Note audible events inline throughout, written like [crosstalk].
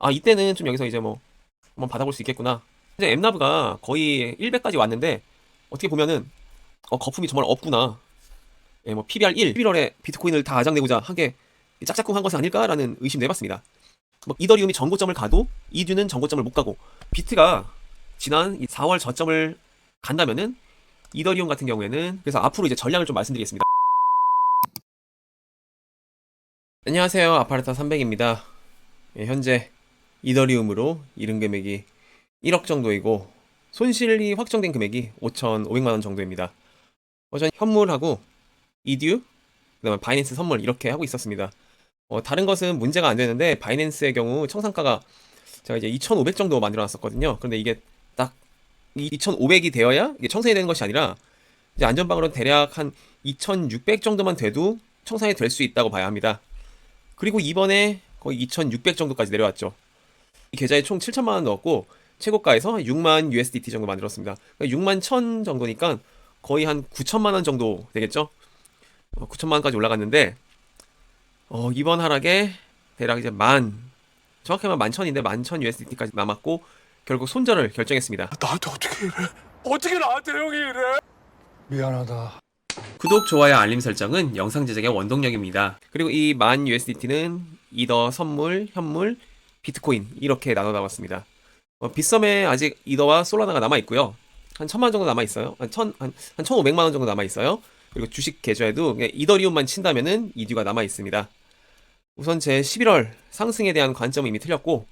아 이때는 좀 여기서 이제 뭐 한번 받아볼 수 있겠구나. 이제 엠나브가 거의 100까지 왔는데 어떻게 보면은 어 거품이 정말 없구나. 예, 뭐 PBR 1, 11월에 비트코인을 다 아장내고자 한 게 짝짝꿍한 것은 아닐까라는 의심도 해봤습니다. 뭐 이더리움이 전고점을 가도 이듀는 전고점을 못 가고 비트가 지난 이 4월 저점을 간다면은 이더리움 같은 경우에는 그래서 앞으로 이제 전략을 좀 말씀드리겠습니다. 안녕하세요. 아파르타 300입니다. 예, 현재 이더리움으로 이른 금액이 1억 정도이고 손실이 확정된 금액이 5,500만 원 정도입니다. 어, 전 현물하고 이듀, 그다음에 바이낸스 선물 이렇게 하고 있었습니다. 어, 다른 것은 문제가 안 되는데 바이낸스의 경우 청산가가 제가 이제 2,500 정도 만들어 놨었거든요. 그런데 이게 딱 2,500이 되어야 청산이 되는 것이 아니라 이제 안전방으로 대략 한 2,600 정도만 돼도 청산이 될 수 있다고 봐야 합니다. 그리고 이번에 거의 2,600 정도까지 내려왔죠. 이 계좌에 총 7천만 원 넣었고 최고가에서 6만 USDT 정도 만들었습니다. 그러니까 6만 1천 정도니까 거의 한 9천만 원 정도 되겠죠? 어, 9천만 원까지 올라갔는데 어, 이번 하락에 대략 이제 만 정확히 하면 만 천인데 만천 USDT까지 남았고 결국 손절을 결정했습니다. 나한테 어떻게 이래? 어떻게 나한테 형이 이래? 미안하다. 구독, 좋아요, 알림 설정은 영상 제작의 원동력입니다. 그리고 이 만 USDT는 이더 선물, 현물, 비트코인 이렇게 나눠 나왔습니다. 어, 빗썸에 아직 이더와 솔라나가 남아 있고요. 한 천만 원 정도 남아 있어요. 한 천, 한, 한 천오백만 원 정도 남아 있어요. 그리고 주식 계좌에도 이더리움만 친다면은 이듀가 남아 있습니다. 우선 제 11월 상승에 대한 관점은 이미 틀렸고,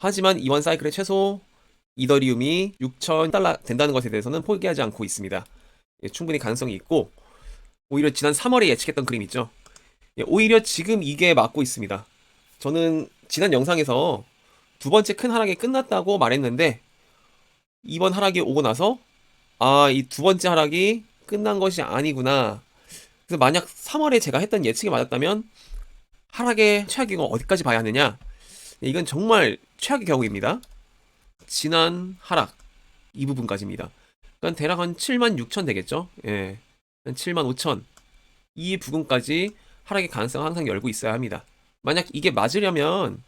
하지만 이번 사이클의 최소 이더리움이 6,000달러 된다는 것에 대해서는 포기하지 않고 있습니다. 예, 충분히 가능성이 있고 오히려 지난 3월에 예측했던 그림 있죠. 예, 오히려 지금 이게 맞고 있습니다. 저는 지난 영상에서 두 번째 큰 하락이 끝났다고 말했는데 이번 하락이 오고 나서 아, 이 두 번째 하락이 끝난 것이 아니구나. 그래서 만약 3월에 제가 했던 예측이 맞았다면 하락의 최악의 경우 어디까지 봐야 하느냐? 예, 이건 정말 최악의 경우입니다. 지난 하락 이 부분까지입니다. 그러니까 대략 한 7만 6천 되겠죠? 예. 한 7만 5천. 이 부분까지 하락의 가능성을 항상 열고 있어야 합니다. 만약 이게 맞으려면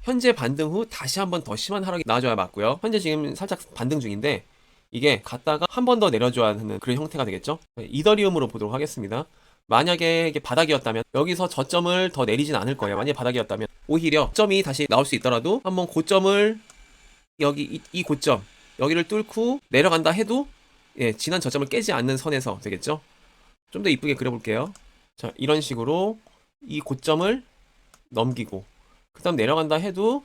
현재 반등 후 다시 한 번 더 심한 하락이 나와줘야 맞고요. 현재 지금 살짝 반등 중인데 이게 갔다가 한 번 더 내려줘야 하는 그런 형태가 되겠죠? 이더리움으로 보도록 하겠습니다. 만약에 이게 바닥이었다면 여기서 저점을 더 내리진 않을 거예요. 만약에 바닥이었다면 오히려 점이 다시 나올 수 있더라도 한번 고점을 여기 이, 이 고점 여기를 뚫고 내려간다 해도 예, 지난 저점을 깨지 않는 선에서 되겠죠? 좀 더 이쁘게 그려볼게요. 자, 이런 식으로 이 고점을 넘기고 그 다음 내려간다 해도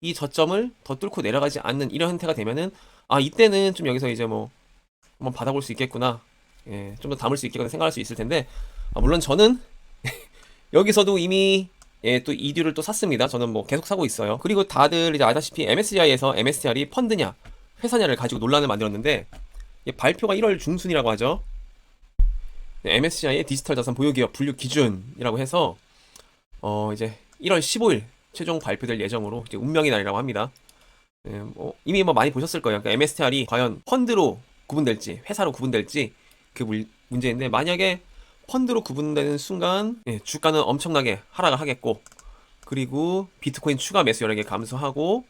이 저점을 더 뚫고 내려가지 않는 이런 형태가 되면은 아 이때는 좀 여기서 이제 뭐 한번 받아볼 수 있겠구나 예, 좀 더 담을 수 있겠구나 생각할 수 있을 텐데 아, 물론 저는 [laughs] 여기서도 이미 예, 또 이듀를 또 샀습니다. 저는 뭐 계속 사고 있어요. 그리고 다들 이제 아다시피 MSCI에서 MSTR이 펀드냐, 회사냐를 가지고 논란을 만들었는데 예, 발표가 1월 중순이라고 하죠. 네, MSCI의 디지털 자산 보유 기업 분류 기준이라고 해서 어 이제 1월 15일 최종 발표될 예정으로 이제 운명의 날이라고 합니다. 예, 뭐 이미 뭐 많이 보셨을 거예요. 그러니까 MSTR이 과연 펀드로 구분될지 회사로 구분될지 그 물- 문제인데 만약에 펀드로 구분되는 순간 예, 주가는 엄청나게 하락을 하겠고 그리고 비트코인 추가 매수 여력이 감소하고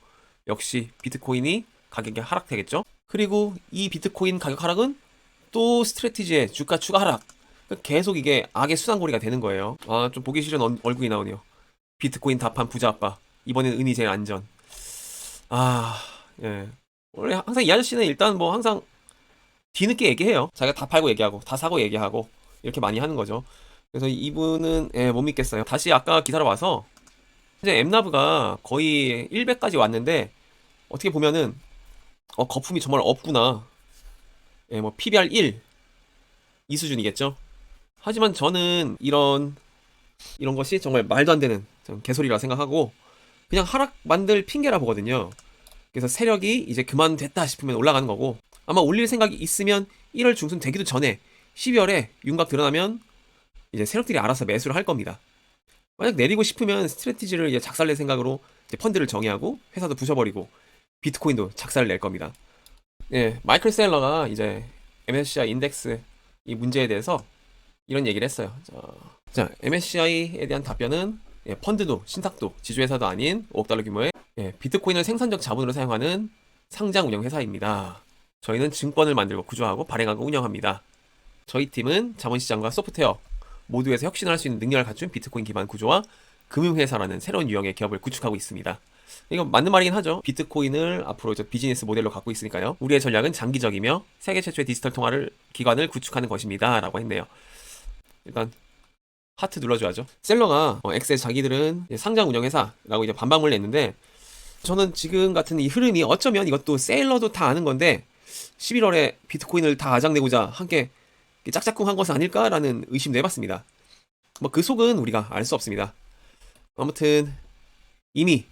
역시 비트코인이 가격이 하락되겠죠. 그리고 이 비트코인 가격 하락은 또 스트레티지의 주가 추가 하락 계속 이게 악의 수상고리가 되는 거예요. 아 좀 보기 싫은 얼- 얼굴이 나오네요. 비트코인 답한 부자 아빠 이번엔 은이 제일 안전. 아 예. 원래 항상 이 아저씨는 일단 뭐 항상 뒤늦게 얘기해요. 자기가 다 팔고 얘기하고 다 사고 얘기하고 이렇게 많이 하는 거죠. 그래서 이분은 예, 못 믿겠어요. 다시 아까 기사로 와서 이제 엠나브가 거의 100까지 왔는데 어떻게 보면은 어, 거품이 정말 없구나. 예, 뭐 PBR 1 이 수준이겠죠. 하지만 저는 이런 이런 것이 정말 말도 안 되는 좀 개소리라 생각하고 그냥 하락 만들 핑계라 보거든요. 그래서 세력이 이제 그만 됐다 싶으면 올라가는 거고 아마 올릴 생각이 있으면 1월 중순 되기도 전에 12월에 윤곽 드러나면 이제 세력들이 알아서 매수를 할 겁니다. 만약 내리고 싶으면 스트레티지를 이제 작살낼 생각으로 이제 펀드를 정의하고 회사도 부셔버리고 비트코인도 작살을 낼 겁니다. 예, 마이클 셀러가 이제 MSCI 인덱스 이 문제에 대해서 이런 얘기를 했어요. 자, 자 MSCI에 대한 답변은 예, 펀드도 신탁도 지주회사도 아닌 5억 달러 규모의 예, 비트코인을 생산적 자본으로 사용하는 상장 운영 회사입니다. 저희는 증권을 만들고 구조하고 발행하고 운영합니다. 저희 팀은 자본시장과 소프트웨어 모두에서 혁신을 할 수 있는 능력을 갖춘 비트코인 기반 구조와 금융회사라는 새로운 유형의 기업을 구축하고 있습니다. 이건 맞는 말이긴 하죠. 비트코인을 앞으로 저 비즈니스 모델로 갖고 있으니까요. 우리의 전략은 장기적이며 세계 최초의 디지털 통화를 기관을 구축하는 것입니다. 라고 했네요. 일단 하트 눌러줘야죠. 셀러가 어, 엑셀 자기들은 상장 운영회사라고 이제 반박을 냈는데 저는 지금 같은 이 흐름이 어쩌면 이것도 셀러도 다 아는 건데 11월에 비트코인을 다 아장내고자 함께 짝짝꿍 한 것은 아닐까라는 의심도 해봤습니다. 뭐 그 속은 우리가 알 수 없습니다. 아무튼 이미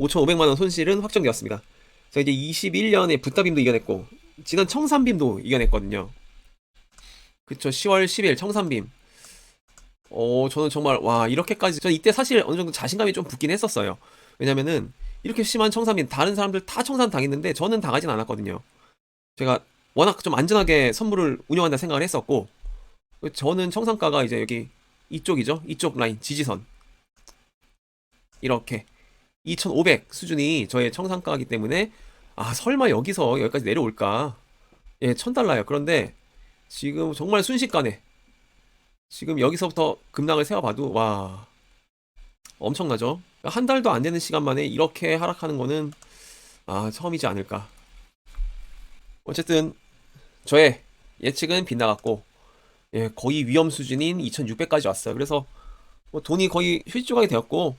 5,500만 원 손실은 확정되었습니다. 저 이제 21년에 붓다빔도 이겨냈고 지난 청산빔도 이겨냈거든요. 그쵸 10월 10일 청산빔. 어 저는 정말 와 이렇게까지 저는 이때 사실 어느 정도 자신감이 좀 붙긴 했었어요. 왜냐면은 이렇게 심한 청산빔 다른 사람들 다 청산 당했는데 저는 당하진 않았거든요. 제가 워낙 좀 안전하게 선물을 운영한다 생각을 했었고 저는 청산가가 이제 여기 이쪽이죠. 이쪽 라인 지지선 이렇게 2,500 수준이 저의 청산가이기 때문에 아 설마 여기서 여기까지 내려올까? 예, 1,000달러예요. 그런데 지금 정말 순식간에 지금 여기서부터 급락을 세워봐도 와 엄청나죠? 한 달도 안 되는 시간 만에 이렇게 하락하는 거는 아 처음이지 않을까. 어쨌든 저의 예측은 빗나갔고 예, 거의 위험 수준인 2,600까지 왔어요. 그래서 뭐 돈이 거의 휴지 조각이 되었고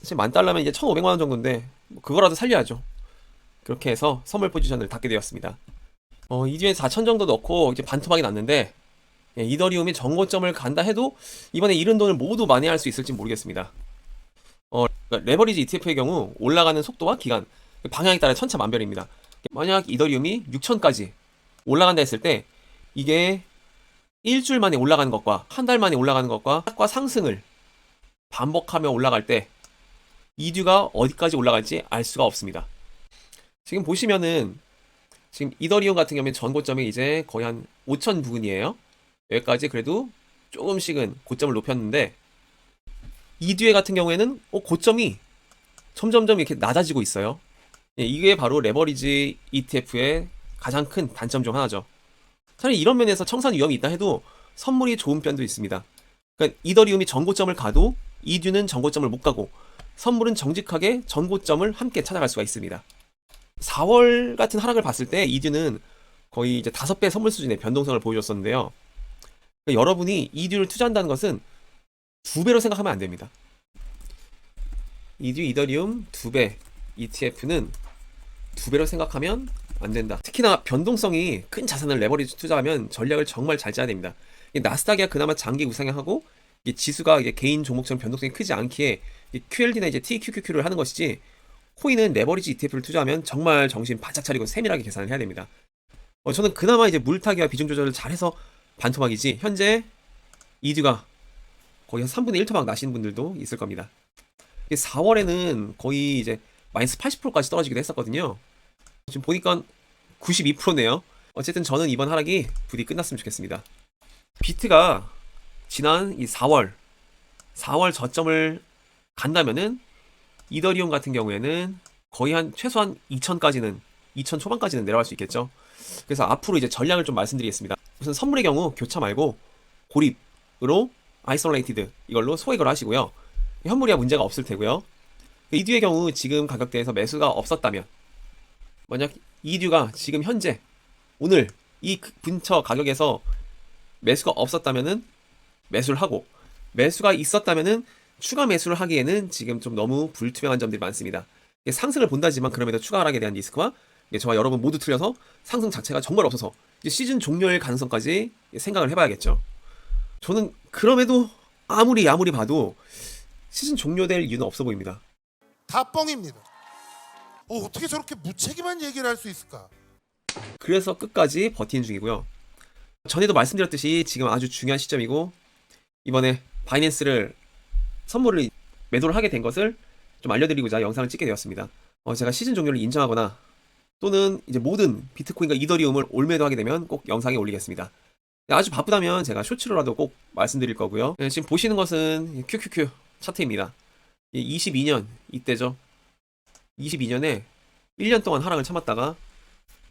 사실 만 달러면 이제 1,500만 원 정도인데 뭐 그거라도 살려야죠. 그렇게 해서 선물 포지션을 닫게 되었습니다. 어, 이 뒤에 4,000 정도 넣고 이제 반토막이 났는데 예, 이더리움이 정고점을 간다 해도 이번에 잃은 돈을 모두 만회할 수 있을지 모르겠습니다. 어, 그러니까 레버리지 ETF의 경우 올라가는 속도와 기간, 방향에 따라 천차만별입니다. 만약 이더리움이 6천까지 올라간다 했을 때 이게 일주일 만에 올라가는 것과 한 달 만에 올라가는 것과 과 상승을 반복하며 올라갈 때 이듀가 어디까지 올라갈지 알 수가 없습니다. 지금 보시면은 지금 이더리움 같은 경우에 전고점이 이제 거의 한 5천 부근이에요. 여기까지 그래도 조금씩은 고점을 높였는데 이듀에 같은 경우에는 어, 고점이 점점점 이렇게 낮아지고 있어요. 예, 이게 바로 레버리지 ETF의 가장 큰 단점 중 하나죠. 사실 이런 면에서 청산 위험이 있다 해도 선물이 좋은 편도 있습니다. 그러니까 이더리움이 전고점을 가도 이듀는 전고점을 못 가고 선물은 정직하게 전고점을 함께 찾아갈 수가 있습니다. 4월 같은 하락을 봤을 때 이듀는 거의 이제 5배 선물 수준의 변동성을 보여줬었는데요. 그러니까 여러분이 이듀를 투자한다는 것은 두 배로 생각하면 안 됩니다. 이듀 이더리움 두 배, ETF는 두 배로 생각하면 안 된다. 특히나 변동성이 큰 자산을 레버리지 투자하면 전략을 정말 잘 짜야 됩니다. 이 나스닥이야 그나마 장기 우상향하고 이 지수가 개인 종목처럼 변동성이 크지 않기에 이 QLD나 이제 TQQQ를 하는 것이지 코인은 레버리지 ETF를 투자하면 정말 정신 바짝 차리고 세밀하게 계산을 해야 됩니다. 어, 저는 그나마 이제 물타기와 비중 조절을 잘해서 반토막이지 현재 이드가 거의 한 3분의 1 토막 나시는 분들도 있을 겁니다. 4월에는 거의 이제 마이너스 80%까지 떨어지기도 했었거든요. 지금 보니까 92%네요. 어쨌든 저는 이번 하락이 부디 끝났으면 좋겠습니다. 비트가 지난 이 4월, 4월 저점을 간다면은 이더리움 같은 경우에는 거의 한 최소한 2000까지는 2000 초반까지는 내려갈 수 있겠죠. 그래서 앞으로 이제 전략을 좀 말씀드리겠습니다. 우선 선물의 경우 교차 말고 고립으로 아이솔레이티드 이걸로 소액을 하시고요. 현물이야 문제가 없을 테고요. 이듀의 경우 지금 가격대에서 매수가 없었다면 만약 이듀가 지금 현재 오늘 이 근처 가격에서 매수가 없었다면은 매수를 하고 매수가 있었다면은 추가 매수를 하기에는 지금 좀 너무 불투명한 점들이 많습니다. 상승을 본다지만 그럼에도 추가 하락에 대한 리스크와 저와 여러분 모두 틀려서 상승 자체가 정말 없어서 시즌 종료일 가능성까지 생각을 해봐야겠죠. 저는 그럼에도 아무리 아무리 봐도 시즌 종료될 이유는 없어 보입니다. 다 뻥입니다. 어, 어떻게 저렇게 무책임한 얘기를 할 수 있을까? 그래서 끝까지 버티는 중이고요. 전에도 말씀드렸듯이 지금 아주 중요한 시점이고 이번에 바이낸스를 선물을 매도를 하게 된 것을 좀 알려드리고자 영상을 찍게 되었습니다. 어, 제가 시즌 종료를 인정하거나 또는 이제 모든 비트코인과 이더리움을 올매도하게 되면 꼭 영상에 올리겠습니다. 아주 바쁘다면 제가 쇼츠로라도 꼭 말씀드릴 거고요. 네, 지금 보시는 것은 QQQ 차트입니다. 22년 이때죠. 22년에 1년 동안 하락을 참았다가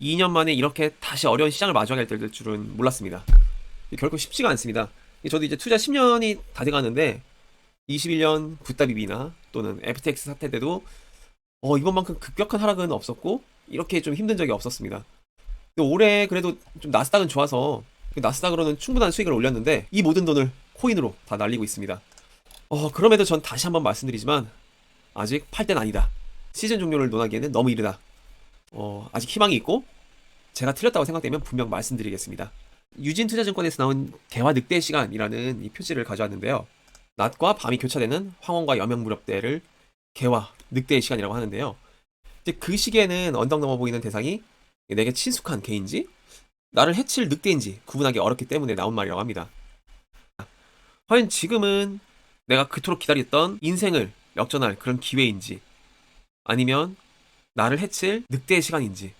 2년 만에 이렇게 다시 어려운 시장을 마주하게 될 줄은 몰랐습니다. 결코 쉽지가 않습니다. 저도 이제 투자 10년이 다 돼가는데 21년 붓다비비나 또는 FTX 사태 때도 어, 이번만큼 급격한 하락은 없었고 이렇게 좀 힘든 적이 없었습니다. 올해 그래도 좀 나스닥은 좋아서 그 나스닥으로는 충분한 수익을 올렸는데 이 모든 돈을 코인으로 다 날리고 있습니다. 어, 그럼에도 전 다시 한번 말씀드리지만 아직 팔 때는 아니다. 시즌 종료를 논하기에는 너무 이르다. 어, 아직 희망이 있고 제가 틀렸다고 생각되면 분명 말씀드리겠습니다. 유진 투자증권에서 나온 개화 늑대 시간이라는 이 표지를 가져왔는데요. 낮과 밤이 교차되는 황혼과 여명 무렵대를 개화 늑대의 시간이라고 하는데요. 이제 그 시기에는 언덕 넘어 보이는 대상이 내게 친숙한 개인지 나를 해칠 늑대인지 구분하기 어렵기 때문에 나온 말이라고 합니다. 과연 지금은 내가 그토록 기다렸던 인생을 역전할 그런 기회인지 아니면 나를 해칠 늑대의 시간인지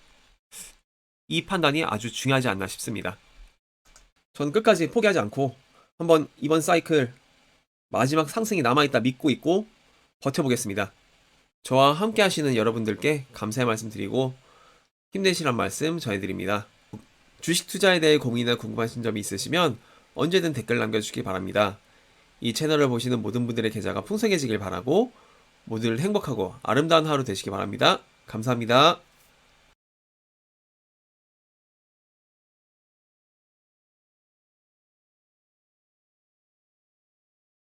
이 판단이 아주 중요하지 않나 싶습니다. 전 끝까지 포기하지 않고 한번 이번 사이클 마지막 상승이 남아있다 믿고 있고 버텨보겠습니다. 저와 함께 하시는 여러분들께 감사의 말씀 드리고 힘내시란 말씀 전해드립니다. 주식 투자에 대해 고민이나 궁금하신 점이 있으시면 언제든 댓글 남겨주시기 바랍니다. 이 채널을 보시는 모든 분들의 계좌가 풍성해지길 바라고 모두를 행복하고 아름다운 하루 되시기 바랍니다. 감사합니다.